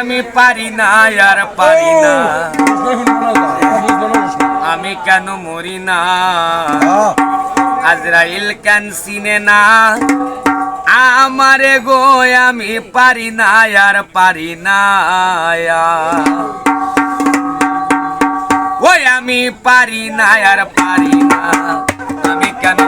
আমি পারি না আর পারি না। আমি কেন মরি না? আজরাইল কেন চিনে না? আমারে গো আমি পারি না আর পারি না ওই আমি পারি না আর পারি না। আমি কেন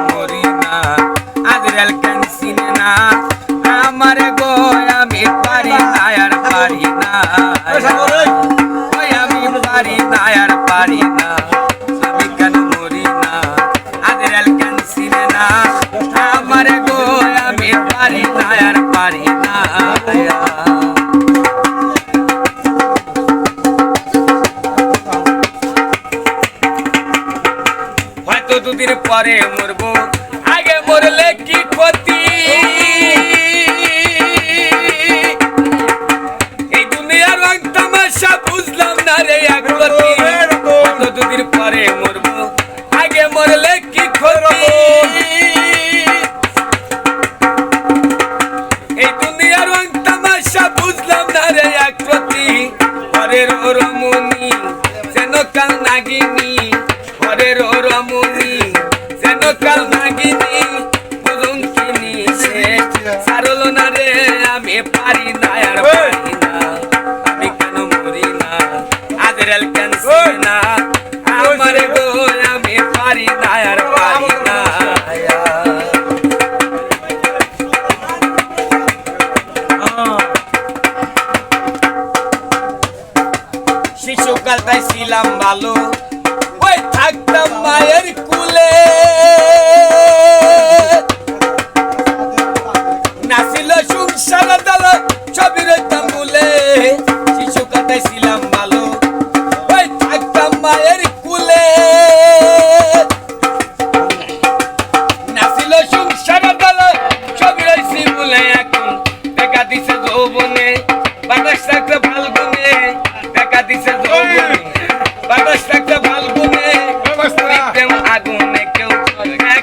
হয়তো দুদিন পরে মরবো। আগে মরলে কি ক্ষতি? কেন চিনে না আমার গো আমি পারি না আর পারি না শিশুকালটাই ছিলাম ভালো ওই থাকতাম মায়ের কুলে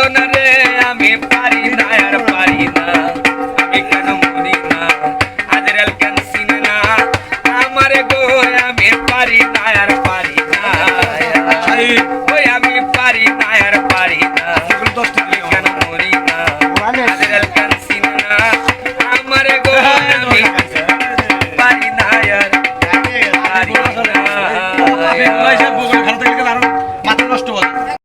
perdonaré.